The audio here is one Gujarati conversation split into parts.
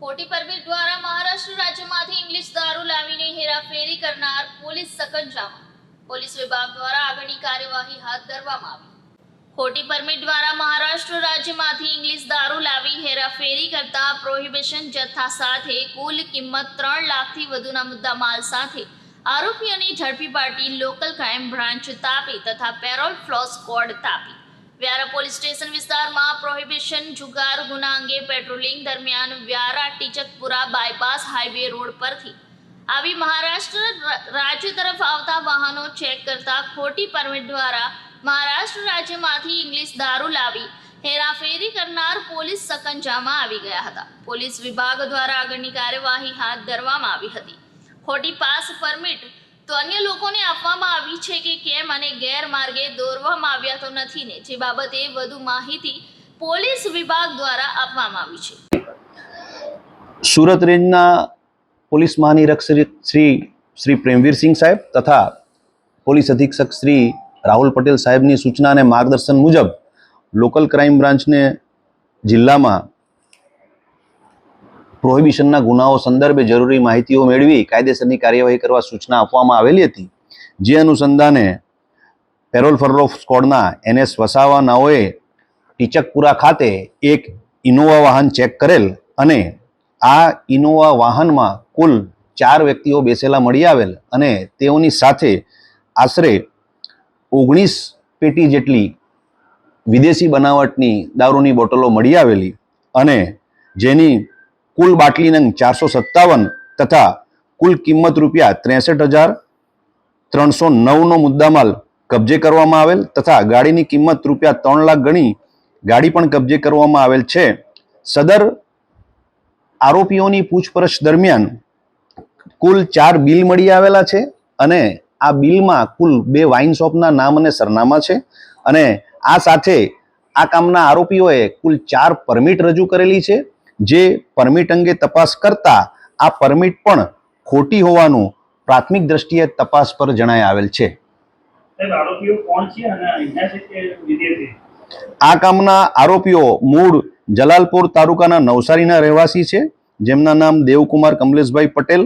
ખોટી પરમિટ દ્વારા મહારાષ્ટ્ર રાજ્યમાંથી ઇંગ્લિશ દારૂ લાવીને હેરાફેરી કરનાર પોલીસ સકંજામાં. પોલીસ વિભાગ દ્વારા આગળની કાર્યવાહી હાથ ધરવામાં આવી. ખોટી પરમિટ દ્વારા મહારાષ્ટ્ર રાજ્યમાંથી ઇંગ્લિશ દારૂ લાવી હેરાફેરી કરતા પ્રોહિબિશન જથ્થા સાથે કુલ કિંમત ત્રણ લાખથી વધુના મુદ્દામાલ સાથે આરોપીઓની ઝડપી પાડી લોકલ ક્રાઇમ બ્રાન્ચ તાપી તથા parole furlough squad Tapi. Vyara police station વિસ્તારમાં પ્રોહિબિશન જુગાર ગુના અંગે પેટ્રોલિંગ દરમિયાન Vyara Tichakpura bypass highway road પરથી આવી મહારાષ્ટ્ર રાજ્ય તરફ આવતા વાહનો ચેક કરતા ખોટી પરમિટ દ્વારા મહારાષ્ટ્ર રાજ્યમાંથી ઇંગ્લિશ દારૂ લાવી હેરાફેરી કરનાર પોલીસ સકંજામાં આવી ગયા હતા. પોલીસ વિભાગ દ્વારા આગળની કાર્યવાહી હાથ ધરવામાં આવી હતી. ખોટી પાસ પરમિટ તો અન્ય લોકોને આપવામાં આવી છે કે કેમ અને ગેરમાર્ગે દોરવામાં આવ્યા તો નથી ને? જે બાબતે વધુ માહિતી પોલીસ વિભાગ દ્વારા આપવામાં આવી છે. સુરત રેન્જના પોલીસ મહાનિરીક્ષક શ્રી શ્રી પ્રેમવીરસિંહ સાહેબ તથા પોલીસ અધિક્ષક શ્રી રાહુલ પટેલ સાહેબની સૂચના અને માર્ગદર્શન મુજબ લોકલ ક્રાઇમ બ્રાન્ચને જિલ્લામાં પ્રોહિબિશનના ગુનાઓ સંદર્ભે જરૂરી માહિતીઓ મેળવી કાયદેસરની કાર્યવાહી કરવા સૂચના આપવામાં આવેલી હતી. જે અનુસંધાને પેરોલ ફરલો સ્કોડના એનએસ વસાવા નાઓએ ટીચકપુરા ખાતે એક ઇનોવા વાહન ચેક કરેલ અને આ ઇનોવા વાહનમાં કુલ ચાર વ્યક્તિઓ બેસેલા મળી આવેલ અને તેઓની સાથે આશરે ઓગણીસ પેટી જેટલી વિદેશી બનાવટની દારૂની બોટલો મળી આવેલી અને જેની કુલ બાટલી નંગ ચારસો સત્તાવન તથા કુલ કિંમત રૂપિયા ત્રેસઠ હજાર ત્રણસો નવનો મુદ્દામાલ કબજે કરવામાં આવેલ તથા ગાડીની કિંમત રૂપિયા ત્રણ લાખ ગણી ગાડી પણ કબજે કરવામાં આવેલ છે. સદર આરોપીઓની પૂછપરછ દરમિયાન કુલ ચાર બિલ મળી આવેલા છે અને આ બિલમાં કુલ બે વાઇન શોપના નામ અને સરનામા છે અને આ સાથે આ કામના આરોપીઓએ કુલ ચાર પરમિટ રજૂ કરેલી છે. જે પરમિટ અંગે તપાસ કરતા આ પરમિટ પણ ખોટી હોવાનું પ્રાથમિક દ્રષ્ટિએ તપાસ પર જણાય આવેલ છે. આ કામના આરોપીઓ મૂળ જલાલપુર તાલુકાના નવસારીના રહેવાસી છે. જેમના નામ દેવકુમાર કમલેશભાઈ પટેલ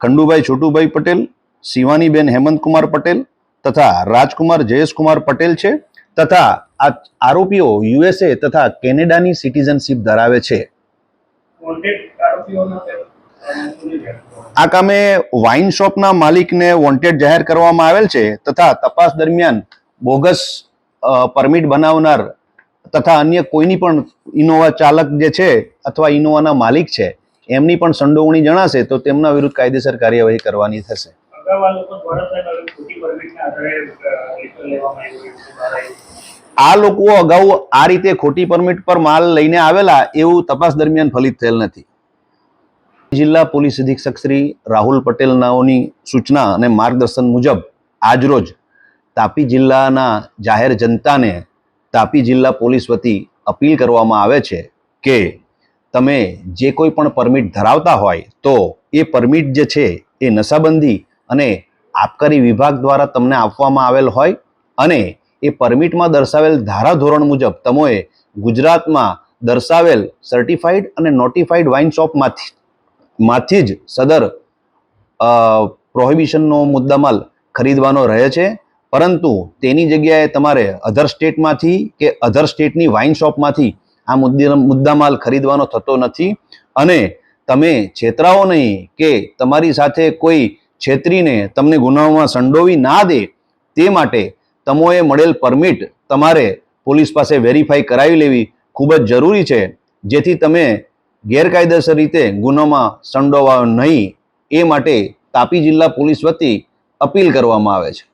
ખંડુભાઈ છોટુભાઈ પટેલ શિવાનીબેન હેમંતકુમાર પટેલ તથા રાજકુમાર જયેશકુમાર પટેલ છે. તથા આ આરોપીઓ યુએસએ તથા કેનેડાની સિટીઝનશીપ ધરાવે છે. આ કામે વાઇન શોપના માલિકને વોન્ટેડ જાહેર કરવામાં આવેલ છે તથા તપાસ દરમિયાન બોગસ પરમિટ બનાવનાર તથા અન્ય કોઈની પણ ઇનોવા ચાલક જે છે અથવા ઇનોવાના માલિક છે એમની પણ સંડોવણી જણાશે તો તેમના વિરુદ્ધ કાયદેસર કાર્યવાહી કરવાની થશે. આ લોકો અગાઉ આ રીતે ખોટી પરમિટ પર માલ લઈને આવેલા એવું તપાસ દરમિયાન ફલિત થયેલ નથી. જિલ્લા પોલીસ અધિક્ષક શ્રી રાહુલ પટેલ નાઓની સૂચના અને માર્ગદર્શન મુજબ આજરોજ તાપી જિલ્લાના જાહેર જનતાને તાપી જિલ્લા પોલીસ વતી અપીલ કરવામાં આવે છે કે તમે જે કોઈ પણ પરમિટ ધરાવતા હોય તો એ પરમિટ જે છે એ નશાબંધી અને આબકારી વિભાગ દ્વારા તમને આપવામાં આવેલ હોય અને એ પરમિટમાં દર્શાવેલ ધારાધોરણ મુજબ તમોએ ગુજરાતમાં દર્શાવેલ સર્ટિફાઈડ અને નોટિફાઈડ વાઇન શોપમાંથી માંથી જ સદર પ્રોહિબિશનનો મુદ્દામાલ ખરીદવાનો રહે છે. પરંતુ તેની જગ્યાએ તમારે અધર સ્ટેટમાંથી કે અધર સ્ટેટની વાઇન શોપમાંથી આ મુદ્દે, મુદ્દામાલ ખરીદવાનો થતો નથી. અને તમે છેતરાઓ નહીં કે તમારી સાથે કોઈ છેતરીને તમને ગુનામાં સંડોવી ના દે તે માટે તમોએ મળેલ પરમિટ તમારે પોલીસ પાસે વેરીફાઈ કરાવી લેવી ખૂબ જ જરૂરી છે, જેથી તમે ગેરકાયદેસર રીતે ગુનામાં સંડોવાઓ નહીં. એ માટે તાપી જિલ્લા પોલીસ વતી અપીલ કરવામાં આવે છે.